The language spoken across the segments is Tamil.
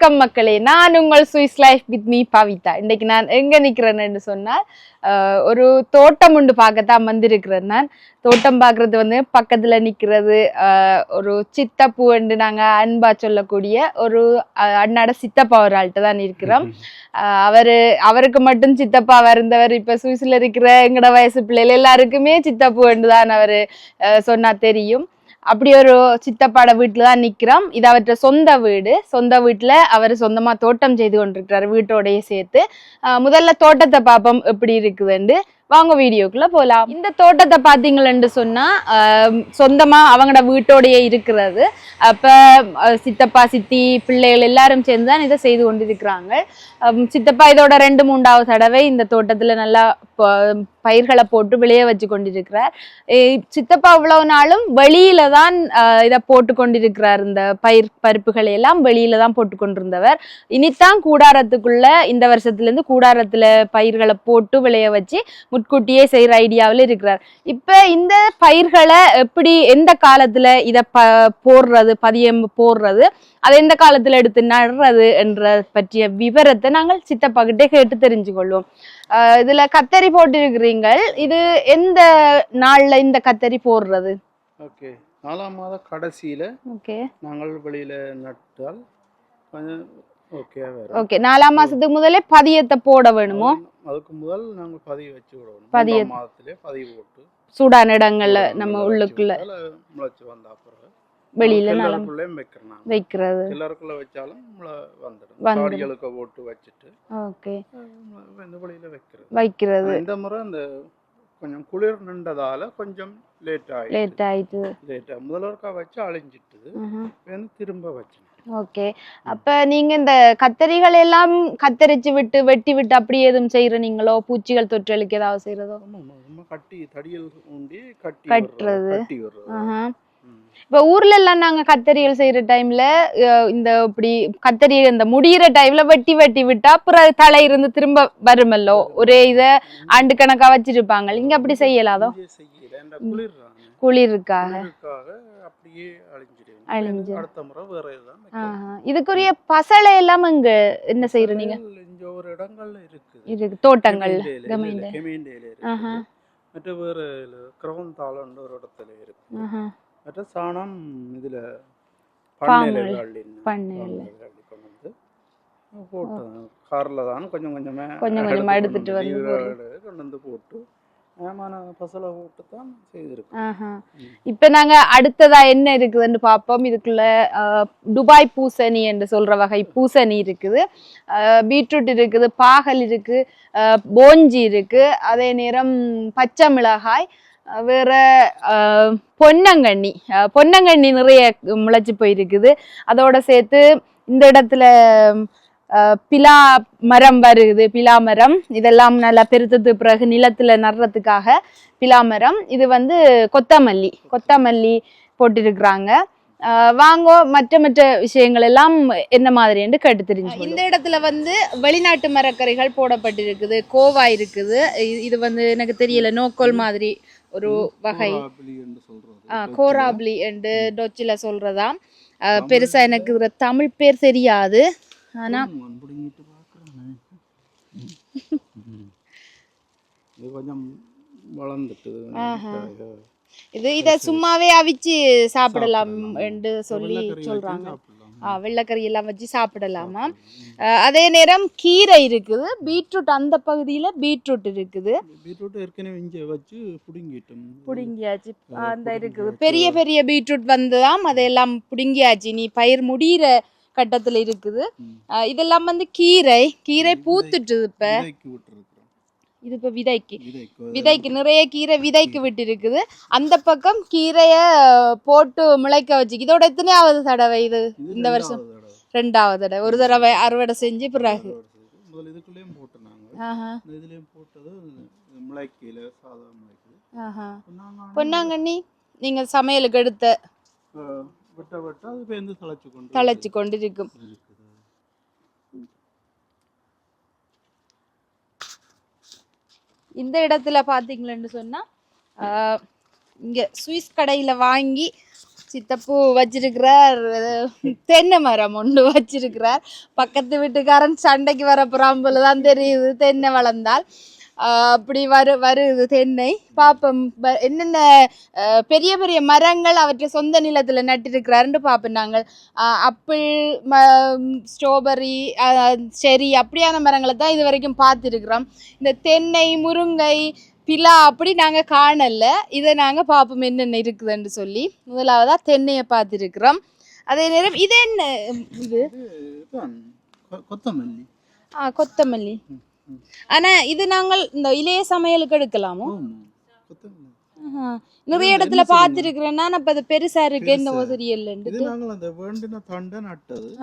வணக்கம் மக்களே. நான் உங்கள் Swiss life with me Pavitha. இன்னைக்கு நான் எங்கே நிற்கிறேன்னு சொன்னால் ஒரு தோட்டம் உண்டு பார்க்கத்தான் வந்திருக்கிறேன் நான். தோட்டம் பார்க்கறது வந்து பக்கத்தில் நிற்கிறது ஒரு சித்தப்பூ என்று நாங்கள் அன்பா சொல்லக்கூடிய ஒரு அண்ணாட சித்தப்பா ஒரு ஆள்கிட்ட தான் இருக்கிறோம் அவர் அவருக்கு மட்டும் சித்தப்பா வருந்தவர் இப்போ சுவிஸில் இருக்கிற எங்கட வயசு பிள்ளைகள் எல்லாருக்குமே சித்தப்பூ என்று தான் அவர் சொன்னால் தெரியும். அப்படி ஒரு சித்தப்பாட வீட்டில் தான் நிற்கிறோம் இது அவற்ற சொந்த வீடு. சொந்த வீட்டில் அவர் சொந்தமாக தோட்டம் செய்து கொண்டிருக்கிறார் வீட்டோடயே சேர்த்து. முதல்ல தோட்டத்தை பார்ப்போம் எப்படி இருக்குதுன்னு வாங்க வீடியோக்குள்ள போலாம். இந்த தோட்டத்தை பாத்தீங்களன்னு சொன்னா சொந்தமா அவங்களோட வீட்டோடையே இருக்கிறது. அப்ப சித்தப்பா சித்தி பிள்ளைகள் எல்லாரும் சேர்ந்து தான் இதை செய்து கொண்டிருக்கிறாங்க. சித்தப்பா இதோட ரெண்டு மூன்றாவது தடவை இந்த தோட்டத்துல நல்லா பயிர்களை போட்டு விளைய வச்சு கொண்டிருக்கிறார். சித்தப்பா இவ்வளவு நாளும் வெளியில தான் ஆஹ் இதை போட்டு கொண்டிருக்கிறார். இந்த பயிர் பருப்புகளை எல்லாம் வெளியில தான் போட்டு கொண்டிருந்தவர். இனித்தான் கூடாரத்துக்குள்ள இந்த வருஷத்துல இருந்து கூடாரத்துல பயிர்களை போட்டு விளைய வச்சு முட்கூட்டியே செய்யற ஐடியாவில் இருக்கிறார். இப்ப இந்த பயிர்களை எப்படி எந்த காலத்துல இத ப போடுறது பதியம் போடுறது அதை எந்த காலத்துல எடுத்து நடுறது என்ற பற்றிய விவரத்தை நாங்கள் சித்தப்பா கிட்டே கேட்டு தெரிஞ்சு கொள்வோம் ஆஹ் இதுல கத்தரி போட்டிருக்கிறீங்க இது எந்த நாள்ல இந்த கத்தரி போடுறது? ஓகே. நாலாம் மாத கடைசியில் ஓகே. நாங்கள் வெளியில் நட்டால் கொஞ்சம் ஓகே நாலாம் மாசத்துக்கு முதலே பதியத்தை போட வேணுமோ? அதுக்கு முதல் நாங்கள் பதிவு வச்சு விடணும் பதிய- மாதத்திலே பதிவு போட்டு. சூடான இடங்கள்ல நம்ம உள்ளுக்குள்ள முளைச்சி வந்த அப்புறம் வெளியில வைக்கிறது. எல்லாருக்குள்ள வச்சாலும் முளை வந்துடும். போட்டு வச்சுட்டு. ஓகே வெளியில் வைக்கிறது. வைக்கிறது. இந்த முறை அந்த கொஞ்சம் குளிர் நின்றதால கொஞ்சம் லேட் ஆகிடுச்சு லேட் ஆயிட்டு. லேட் முதல்வருக்கா வச்சு. வந்து திரும்ப வச்சேன் ஓகே. அப்ப நீங்க இந்த கத்தரிகள் எல்லாம் கத்தரிச்சு விட்டு வெட்டி விட்டு அப்படி எதுவும் செய்யற நீங்களோ? பூச்சிகள் தொற்றலுக்கு ஏதாவது செய்யறதோ கட்டி தடியல் ஊண்டி கட்டி கட்டுறது. இப்ப ஊர்ல எல்லாம் நாங்க கத்தரிகள் செய்யற டைம்ல இந்த இப்படி கத்தரி இந்த முடியிற டைம்ல வெட்டி வெட்டி விட்டா அப்புறம் தலை இருந்து திரும்ப வருமல்லோ? ஒரே இத ஆண்டு கணக்கா வச்சிருப்பாங்க. இங்க அப்படி செய்யலாதோ? குளிருக்காக. இதுக்குரிய பசலை எல்லாம் இங்க என்ன செய்யற நீங்க? ஒரு இடங்கள்ல இருக்குது. இருக்கு. தோட்டங்கள் மற்ற வேற கிரவன் தாளன்ற ஒரு இடத்துல இருக்கு. மற்ற சாணம் இதுல பண்ணையில போட்டு கார்ல தான் கொஞ்சம் கொஞ்சமா கொஞ்சம் கொஞ்சமா எடுத்து எடுத்துட்டு வந்து கொண்டு வந்து போட்டு ஏமான பசலை போட்டு தான் செய்திருக்கோம் இப்போ நாங்க அடுத்ததா என்ன இருக்குதுன்னு பார்ப்போம். இதுக்குள்ள துபாய் பூசணி என்று சொல்ற வகை பூசணி இருக்குது. பீட்ரூட் இருக்குது பாகல் இருக்கு போஞ்சி இருக்கு. அதே நேரம் பச்சை மிளகாய் வேற பொன்னங்கண்ணி. பொன்னங்கண்ணி நிறைய முளைச்சு போயிருக்குது. அதோட சேர்த்து இந்த இடத்துல பிலா மரம் வருது பிலா மரம். இதெல்லாம் நல்லா பெருத்தது பிறகு நிலத்துல நடுறதுக்காக பிலா மரம். இது வந்து கொத்தமல்லி கொத்தமல்லி போட்டிருக்கிறாங்க. வாங்கோ மற்ற மற்ற விஷயங்கள் எல்லாம் என்ன மாதிரி என்று கேட்டு தெரிஞ்சு இந்த இடத்துல வந்து வெளிநாட்டு மரக்கறிகள் போடப்பட்டிருக்குது கோவா இருக்குது. இது வந்து எனக்கு தெரியல நோக்கோல் மாதிரி ஒரு வகை. கோராபிலி என்று சொல்றது. ஆ, கோராப்லி என்று டொச்சில சொல்றதாம். ஆஹ் பெருசா எனக்கு தமிழ் பேர் தெரியாது. ஆனா. இது இது இத சும்மாவே அவிச்சு சாப்பிடலாம் என்று சொல்லி சொல்றாங்க. வெள்ளைக்கறி எல்லாம் வச்சு சாப்பிடலாமா? அதே நேரம் கீரை இருக்குது. பீட்ரூட் அந்த பகுதியில பீட்ரூட் இருக்குது. பீட்ரூட் ஏற்கனவே இங்கே வச்சு புடுங்கிட்டோம். புடுங்கியாச்சு. அந்த இருக்குது. பெரிய பெரிய பீட்ரூட் வந்ததாம். அதெல்லாம் புடுங்கியாச்சு. நீ பயிர் முடியிற கட்டத்துல இருக்குது. இதெல்லாம் வந்து கீரை. கீரை பூத்துட்டு இப்ப. இது இப்ப விதைக்கு. விதைக்கு நிறைய கீரை விதைக்கு விட்டு இருக்குது அந்த பக்கம் கீரைய போட்டு முளைக்க வச்சு இதோட எத்தனையாவது தடவை இது இந்த வருஷம்? ரெண்டாவது தடவை. ஒரு தடவை அறுவடை செஞ்சு பிறகு. நாங்கள் பொன்னாங்கண்ணி. நீங்க சமையலுக்கு எடுத்த தழைச்சு கொண்டு தழைச்சு கொண்டிருக்கும். இந்த இடத்துல பாத்தீங்களேன்னு சொன்னா ஆஹ், இங்க சுவிஸ் கடையில வாங்கி சித்தப்பூ வச்சிருக்கிறார் தென்னை மரம் ஒன்று வச்சிருக்கிறார். பக்கத்து வீட்டுக்காரன் சண்டைக்கு வர போறான் தான் தெரியுது தென்னை வளர்ந்தால். அப்படி வரு வருது தென்னை. பாப்போம் ப- என்னென்ன பெரிய பெரிய மரங்கள் அவற்றை சொந்த நிலத்துல நட்டிருக்கிறாருன்னு பார்ப்போம் நாங்கள். ஆஹ், ஆப்பிள் ம ஸ்ட்ராபெரி செரி அப்படியான மரங்களை தான் இது வரைக்கும் பார்த்துருக்குறோம். இந்த தென்னை முருங்கை பிலா அப்படி நாங்கள் காணல. இதை நாங்கள் பார்ப்போம் என்னென்ன இருக்குதுன்னு சொல்லி. முதலாவதாக தென்னையை பார்த்துருக்குறோம். அதே நேரம் இது என்ன? இது? கொத்தமல்லி. ஆ கொத்தமல்லி. ஆனால் இது நாங்கள் இந்த இளைய சமையலுக்கு எடுக்கலாமோ. நிறைய இடத்துல பார்த்துருக்குறேன் நான் அப்போ அது பெருசா இருக்கு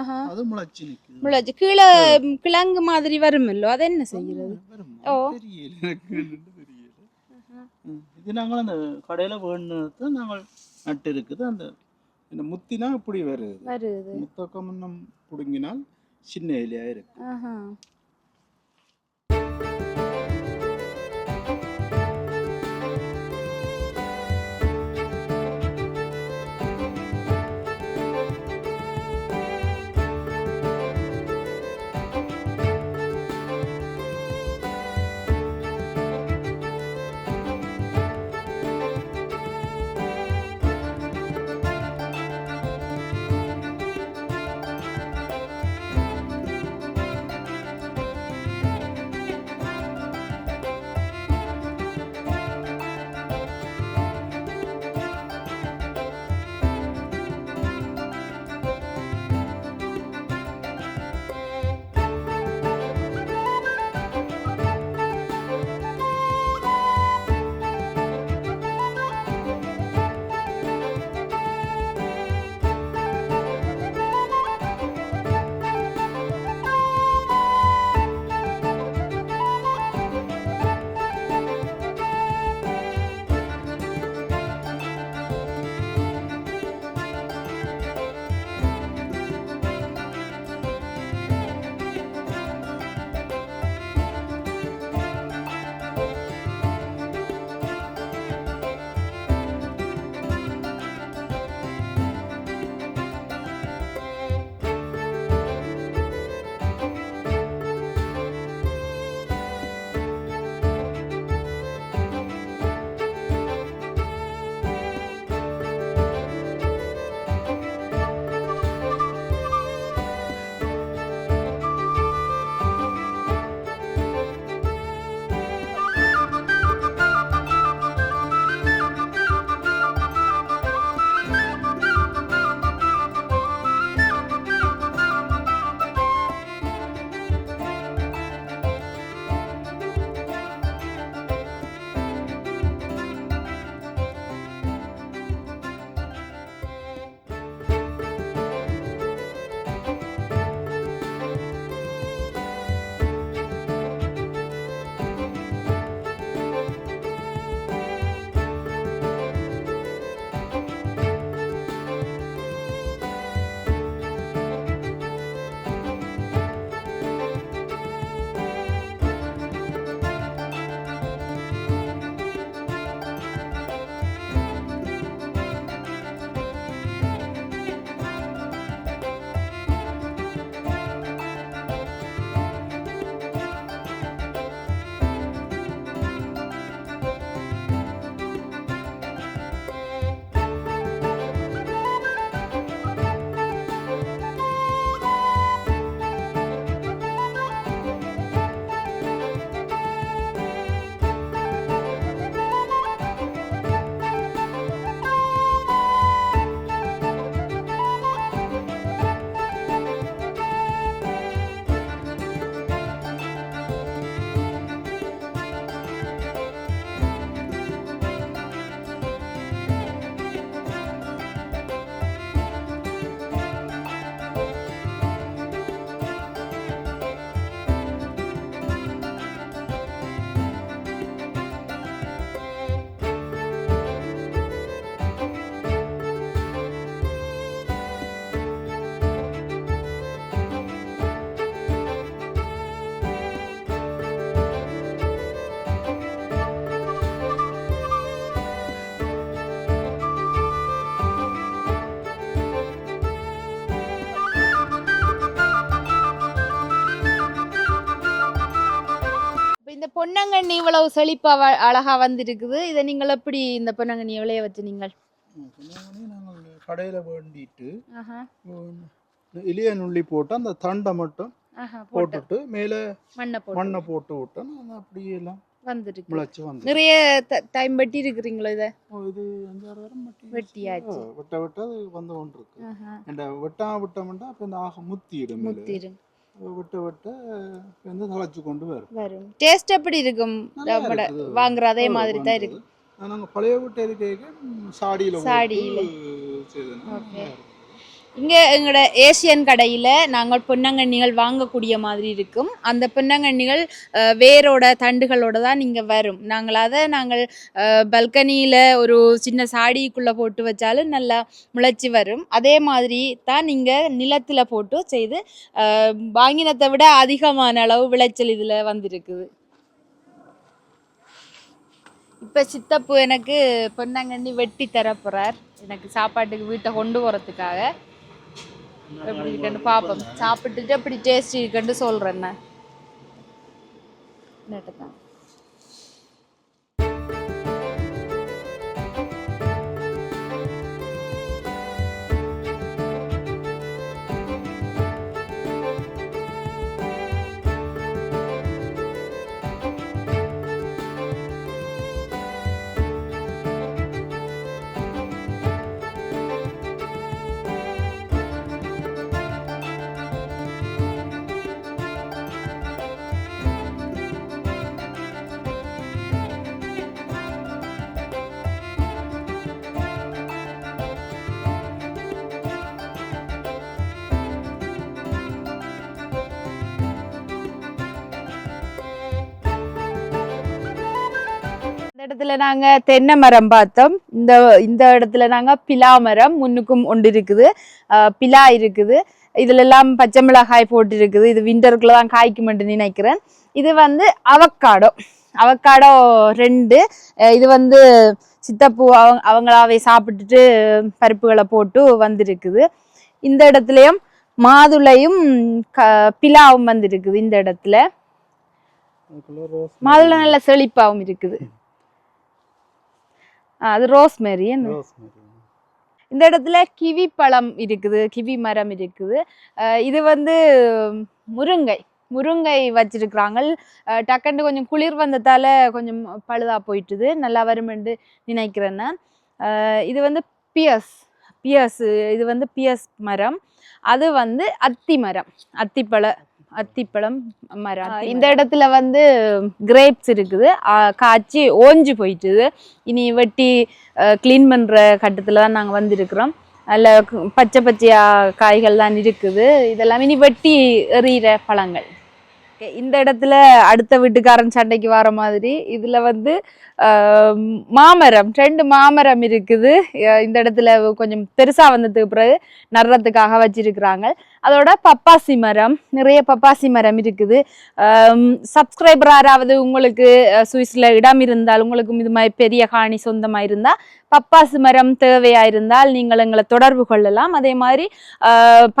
ஆஹா. அது முளைச்சி கீழே கிழங்கு மாதிரி வருமல்லோ? அதை என்ன செய்யறது வருமா? ஓ. இது நாங்கள் அந்த கடையில வேணுனது நாங்கள் நட்டு இருக்குது அந்த இந்த முத்தினா இப்படி வருது. வருது. முத்தக்கம் பிடுங்கினால் சின்ன இலையா இருக்கு. பொன்னங்கண்ணி இவ்வளவு செழிப்பா அழகா வந்திருக்குது. இதை நீங்கள் எப்படி இந்த பொன்னங்கண்ணி விளைய வச்சு நீங்கள் கடையில் வேண்டிட்டு இளைய நுள்ளி போட்டு அந்த தண்டை மட்டும் போட்டுட்டு மேலே மண்ணை போட்டு. மண்ணை போட்டு விட்டோம் அப்படியே எல்லாம் வந்திருக்கு. நிறைய டைம் வெட்டி இருக்கிறீங்களோ இதை? இது வெட்டியாச்சு. வெட்ட வெட்ட வந்து கொண்டு இருக்கு ஆஹா. இந்த வெட்டா விட்டோம்னா அப்போ இந்த ஆக முத்திடும் மேலே முத்திரும் விட்டு விட்டு வந்து தலைச்சு கொண்டு வரும். வரும். டேஸ்ட் எப்படி இருக்கும்? நம்மட. வாங்குற அதே மாதிரி தான் வந்தது. இருக்கும் நாங்க பழைய வீட்டு இருக்க சாடியில சாடியில. போட்டு செய்தோம்னா Okay. நல்லா இருக்கும். இங்கே எங்களோட ஏசியன் கடையில் நாங்கள் பொன்னங்கண்ணிகள் வாங்கக்கூடிய மாதிரி இருக்கும். அந்த பொன்னங்கண்ணிகள் வேரோட தண்டுகளோட தான் இங்கே வரும். நாங்கள் அதை நாங்கள் பல்கனியில் ஒரு சின்ன சாடிக்குள்ளே போட்டு வச்சாலும் நல்லா முளைச்சி வரும். அதே மாதிரி தான் இங்கே நிலத்தில் போட்டு செய்து வாங்கினத்தை விட அதிகமான அளவு விளைச்சல் இதில் வந்திருக்குது. இப்போ சித்தப்பு எனக்கு பொன்னங்கண்ணி வெட்டி தரப்போகிறார் எனக்கு சாப்பாட்டுக்கு வீட்டை கொண்டு போகிறதுக்காக எப்படி இருக்குன்னு பார்ப்போம் சாப்பிட்டுட்டு எப்படி டேஸ்ட் இருக்குன்னு சொல்றேன் நான் நேட்டுதான். இடத்துல நாங்க தென்னை மரம் பார்த்தோம். இந்த இந்த இடத்துல நாங்க பிலா மரம் முன்னுக்கும் ஒன்று இருக்குது. பிலா இருக்குது. இதுல எல்லாம் பச்சை மிளகாய் போட்டு இருக்குது இது விண்டருக்குள்ள தான் காய்க்குமென்று நினைக்கிறேன். இது வந்து அவக்காடோ அவக்காடோ ரெண்டு. இது வந்து சித்தப்பூ அவங்க அவங்களாவே சாப்பிட்டுட்டு பருப்புகளை போட்டு வந்திருக்குது. இந்த இடத்துலயும் மாதுளையும் க பிலாவும் வந்திருக்குது இந்த இடத்துல. மாதுளை நல்ல செழிப்பாவும் இருக்குது. அது ரோஸ்மேரி என்ன. இந்த இடத்துல கிவி பழம் இருக்குது கிவி மரம் இருக்குது. இது வந்து முருங்கை முருங்கை வச்சிருக்கிறாங்க டக்குன்னு கொஞ்சம் குளிர் வந்ததால கொஞ்சம் பழுதா போயிட்டுது. நல்லா வருமென்று நினைக்கிறேன் நான். இது வந்து பியஸ் பியஸ் இது வந்து பியஸ் மரம். அது வந்து அத்தி மரம் அத்திப்பழ. அத்திப்பழம் மரம் இந்த இடத்துல வந்து கிரேப்ஸ் இருக்குது. காய்ச்சி ஓஞ்சு போயிட்டுது. இனி வெட்டி க்ளீன் பண்ணுற கட்டத்தில் தான் நாங்கள் வந்திருக்கிறோம். அதில் பச்சை பச்சையா காய்கள் தான் இருக்குது. இதெல்லாம் இனி வெட்டி எறிகிற பழங்கள். இந்த இடத்துல அடுத்த வீட்டுக்காரன் சண்டைக்கு வர மாதிரி. இதில் வந்து மாமரம் ரெண்டு மாமரம் இருக்குது. இந்த இடத்துல கொஞ்சம் பெருசாக வந்ததுக்கு பிறகு நடுறதுக்காக வச்சிருக்கிறாங்க. அதோட பப்பாசி மரம் நிறைய பப்பாசி மரம் இருக்குது. சப்ஸ்கிரைபர் யாராவது உங்களுக்கு அஹ், சுவிஸ்ல இடம் இருந்தால் உங்களுக்கும் இது மாதிரி பெரிய காணி சொந்தமாக இருந்தால் பப்பாசு மரம் தேவையாயிருந்தால் நீங்கள் எங்களை தொடர்பு கொள்ளலாம். அதே மாதிரி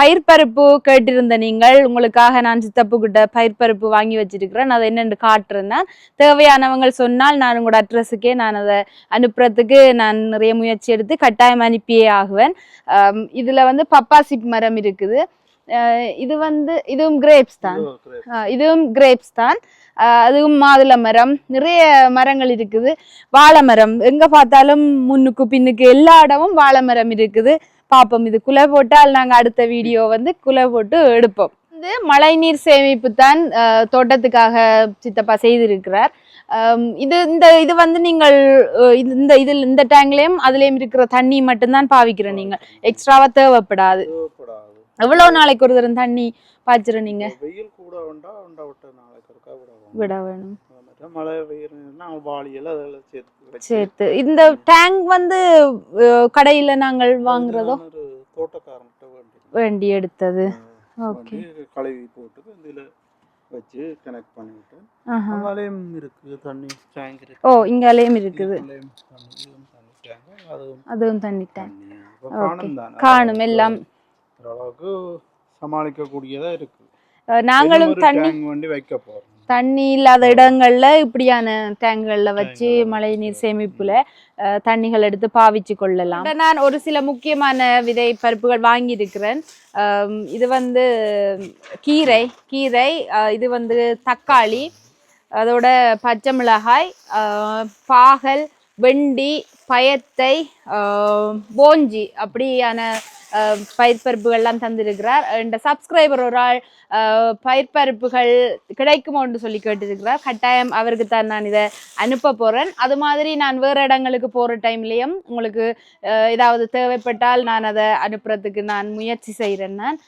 பயிர்பருப்பு பயிர் பருப்பு கேட்டிருந்த நீங்கள் உங்களுக்காக நான் சித்தப்பு கிட்ட பயிர் பருப்பு வாங்கி வச்சிருக்கிறேன். அதை என்னென்னு காட்டுறேன் தேவையானவங்க சொன்னால் நான் உங்களோட அட்ரஸுக்கே நான் அதை அனுப்புறதுக்கு நான் நிறைய முயற்சி எடுத்து கட்டாயம் அனுப்பியே ஆகுவேன். இதில் வந்து பப்பாசி மரம் இருக்குது. இது வந்து இதுவும் கிரேப்ஸ் தான் இதுவும் கிரேப்ஸ் தான் அதுவும் மாதுளை மரம் நிறைய மரங்கள் இருக்குது வாழை மரம் எங்க பார்த்தாலும் முன்னுக்கு பின்னுக்கு எல்லா இடமும் வாழை மரம் இருக்குது பார்ப்போம் இது குலை போட்டால் நாங்க அடுத்த வீடியோ வந்து குலை போட்டு எடுப்போம் வந்து மழைநீர் சேமிப்பு தான் தோட்டத்துக்காக சித்தப்பா செய்திருக்கிறார் இது இந்த இது வந்து நீங்கள் இந்த இதில் இந்த டேங்க்லயும் அதுலயும் இருக்கிற தண்ணி மட்டும்தான் பாவிக்கிற நீங்கள் எக்ஸ்ட்ராவா தேவைப்படாது தேவைப்படாது எவ்வளவு நாளைக்கு ஒரு தரம் தண்ணி பாய்ச்சிற நீங்க? வெயில் கூட வேண்டா வேண்டா விட்ட நாளைக்கு இருக்கா விட வேண்டாம். விட வேணும். மழை பெய்யறதுன்னா வாளியெல்லாம் அதெல்லாம் சேர்த்து சேர்த்து. இந்த டேங்க் வந்து கடையில நாங்கள் வாங்குறதோ? தோட்டக்காரன்கிட்ட வேண்டி வேண்டி எடுத்தது. ஓகே. கழுவி போட்டு இதுல வச்சு கனெக்ட் பண்ணிவிட்டு ஆஹா. அங்காலையும் இருக்கு தண்ணி டேங்க் இருக்கு ஓ இங்காலேயும் இருக்குது. அதுவும் தண்ணி டேங்க். காணும் எல்லாம். ஓரளவுக்கு சமாளிக்க கூடியதா இருக்கு. அஹ், நாங்களும் தண்ணி வண்டி வைக்க போறோம். தண்ணி இல்லாத இடங்கள்ல இப்படியான டேங்கள்ல வச்சு மழை நீர் சேமிப்புல தண்ணிகள் எடுத்து பாவிச்சு கொள்ளலாம். நான் ஒரு சில முக்கியமான விதை பருப்புகள் வாங்கி இருக்கிறேன் இது வந்து கீரை கீரை இது வந்து தக்காளி அதோட பச்சை மிளகாய் பாகல் வெண்டி பயத்தை போஞ்சி அப்படியான பயிர்பருப்புகள்லாம் தந்திருக்கிறார் இந்த சப்ஸ்கிரைபர் ஒரு ஆள் பயிர்பருப்புகள் பயிர்ப்பருப்புகள் கிடைக்குமோன்னு சொல்லி கேட்டிருக்கிறார் கட்டாயம் அவருக்கு தான் நான் இதை அனுப்ப போகிறேன் அது மாதிரி நான் வேறு இடங்களுக்கு போகிற டைம்லேயும் உங்களுக்கு ஏதாவது தேவைப்பட்டால் நான் அதை அனுப்புறதுக்கு நான் முயற்சி செய்கிறேன் நான்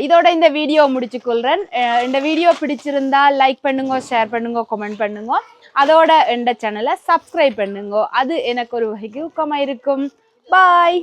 இதோட இந்த வீடியோ முடிச்சுக்கொள்கிறேன் இந்த வீடியோ பிடிச்சிருந்தால் லைக் பண்ணுங்க ஷேர் பண்ணுங்க கமெண்ட் பண்ணுங்க அதோட இந்த சேனலை சப்ஸ்கிரைப் பண்ணுங்க அது எனக்கு ஒரு வகைக்கு ஊக்கமாக இருக்கும் பாய்